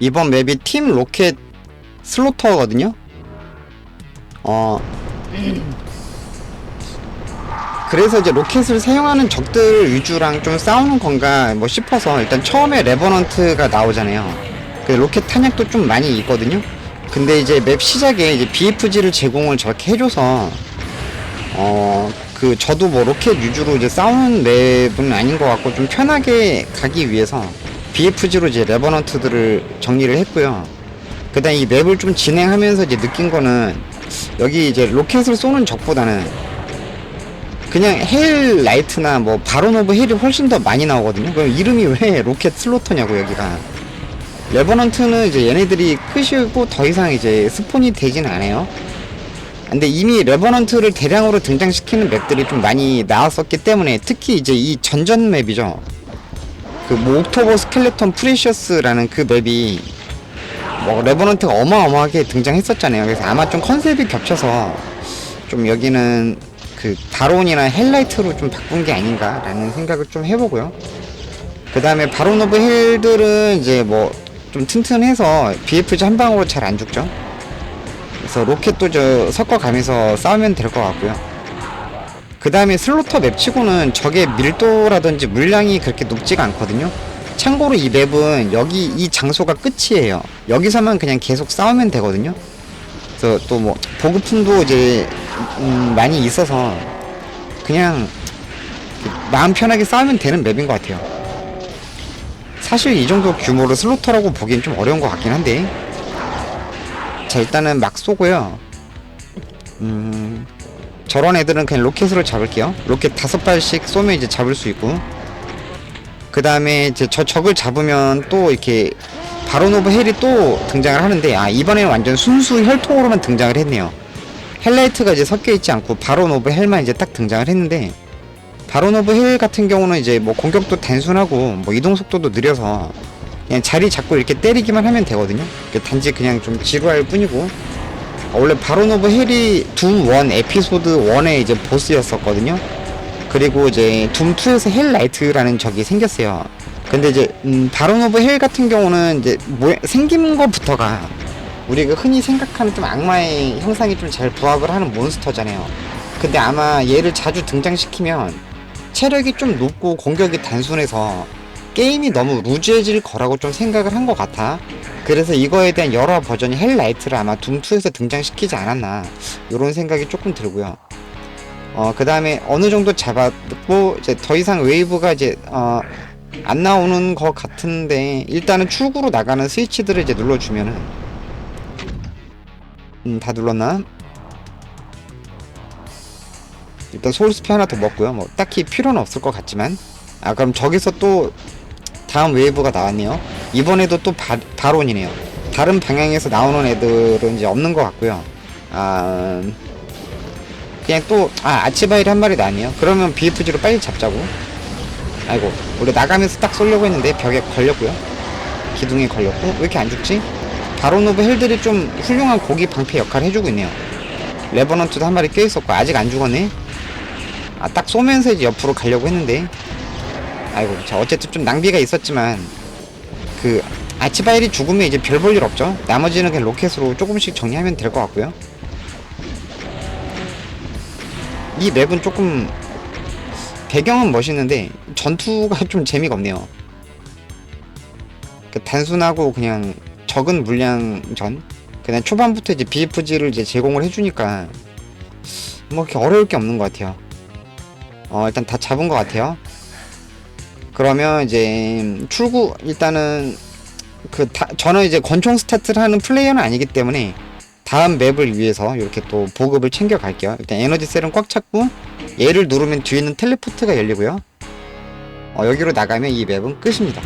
이번 맵이 팀 로켓 슬로터거든요. 어. 그래서 이제 로켓을 사용하는 적들 위주랑 좀 싸우는 건가 뭐 싶어서 일단 처음에 레버넌트가 나오잖아요. 그 로켓 탄약도 좀 많이 있거든요. 근데 이제 맵 시작에 이제 BFG를 제공을 저렇게 해줘서 어 그 저도 뭐 로켓 위주로 이제 싸우는 맵은 아닌 것 같고 좀 편하게 가기 위해서 BFG로 이제 레버넌트들을 정리를 했고요. 그 다음 이 맵을 좀 진행하면서 이제 느낀 거는 여기 이제 로켓을 쏘는 적보다는 그냥 헬 라이트나 뭐 바론 오브 헬이 훨씬 더 많이 나오거든요. 그럼 이름이 왜 로켓 슬로터냐고 여기가. 레버넌트는 이제 얘네들이 크시고 더 이상 이제 스폰이 되진 않아요. 근데 이미 레버넌트를 대량으로 등장시키는 맵들이 좀 많이 나왔었기 때문에 특히 이제 이 전전 맵이죠. 그뭐 옥토버 스켈레톤 프레셔스라는 그 맵이 뭐 레버넌트가 어마어마하게 등장했었잖아요. 그래서 아마 좀 컨셉이 겹쳐서 좀 여기는 그 바론이나 헬라이트로 좀 바꾼 게 아닌가라는 생각을 좀 해보고요. 그 다음에 바론 오브 헬들은 이제 뭐 좀 튼튼해서 BFG 한 방으로 잘 안 죽죠. 그래서 로켓도 저 섞어가면서 싸우면 될 것 같고요. 그 다음에 슬로터 맵 치고는 적의 밀도라든지 물량이 그렇게 높지가 않거든요. 참고로 이 맵은 여기 이 장소가 끝이에요. 여기서만 그냥 계속 싸우면 되거든요. 그래서 또 뭐 보급품도 이제 음, 많이 있어서 그냥 마음 편하게 싸우면 되는 맵인 것 같아요. 사실 이 정도 규모로 슬로터라고 보기엔 좀 어려운 것 같긴 한데 자 일단은 막 쏘고요 음 저런 애들은 그냥 로켓으로 잡을게요. 로켓 다섯 발씩 쏘면 이제 잡을 수 있고. 그 다음에 이제 저 적을 잡으면 또 이렇게 바론 오브 헬이 또 등장을 하는데 아 이번에는 완전 순수 혈통으로만 등장을 했네요. 헬라이트가 이제 섞여 있지 않고 바론 오브 헬만 이제 딱 등장을 했는데 오브 힐 같은 경우는 이제 뭐 공격도 단순하고 뭐 이동 속도도 느려서 그냥 자리 잡고 이렇게 때리기만 하면 되거든요. 그 단지 그냥 좀 지루할 뿐이고. 어, 원래 바론 오브 힐이 둠 1 에피소드 1의 이제 보스였었거든요. 그리고 이제 둠 2에서 헬 라이트라는 적이 생겼어요. 근데 이제 음, 오브 헬 같은 경우는 이제 뭐 생긴 것부터가 우리가 흔히 생각하는 좀 악마의 형상이 좀 잘 부합을 하는 몬스터잖아요. 근데 아마 얘를 자주 등장시키면 체력이 좀 높고 공격이 단순해서 게임이 너무 루즈해질 거라고 좀 생각을 한 것 같아. 그래서 이거에 대한 여러 버전이 헬라이트를 아마 둠2에서 등장시키지 않았나. 이런 생각이 조금 들고요. 어, 그 다음에 어느 정도 잡았고, 이제 더 이상 웨이브가 이제, 어, 안 나오는 것 같은데, 일단은 출구로 나가는 스위치들을 이제 눌러주면은, 음, 다 눌렀나? 일단 소울스피 하나 더 먹고요. 뭐 딱히 필요는 없을 것 같지만 아 그럼 저기서 또 다음 웨이브가 나왔네요. 이번에도 또 바, 바론이네요. 다른 방향에서 나오는 애들은 이제 없는 것 같고요. 아 그냥 또 아 아치바일이 한 마리 나왔네요. 그러면 BFG로 빨리 잡자고. 아이고 우리 나가면서 딱 쏠려고 했는데 벽에 걸렸고요. 기둥에 걸렸고 왜 이렇게 안 죽지? 바론 오브 헬들이 좀 훌륭한 고기 방패 역할을 해주고 있네요. 레버넌트도 한 마리 껴있었고 아직 안 죽었네. 아 딱 쏘면서 이제 옆으로 가려고 했는데 아이고 자 어쨌든 좀 낭비가 있었지만 그 아치바일이 죽으면 이제 별 볼 일 없죠? 나머지는 그냥 로켓으로 조금씩 정리하면 될 것 같고요. 이 맵은 조금 배경은 멋있는데 전투가 좀 재미가 없네요. 그 단순하고 그냥 적은 물량전? 그냥 초반부터 이제 BFG를 이제 제공을 해주니까 뭐 그렇게 어려울 게 없는 것 같아요. 어 일단 다 잡은 것 같아요 그러면 이제 출구 일단은 그 다, 저는 이제 권총 스타트를 하는 플레이어는 아니기 때문에 다음 맵을 위해서 이렇게 또 보급을 챙겨 갈게요. 일단 에너지 셀은 꽉 찼고 얘를 누르면 뒤에 있는 텔레포트가 열리고요. 어, 여기로 나가면 이 맵은 끝입니다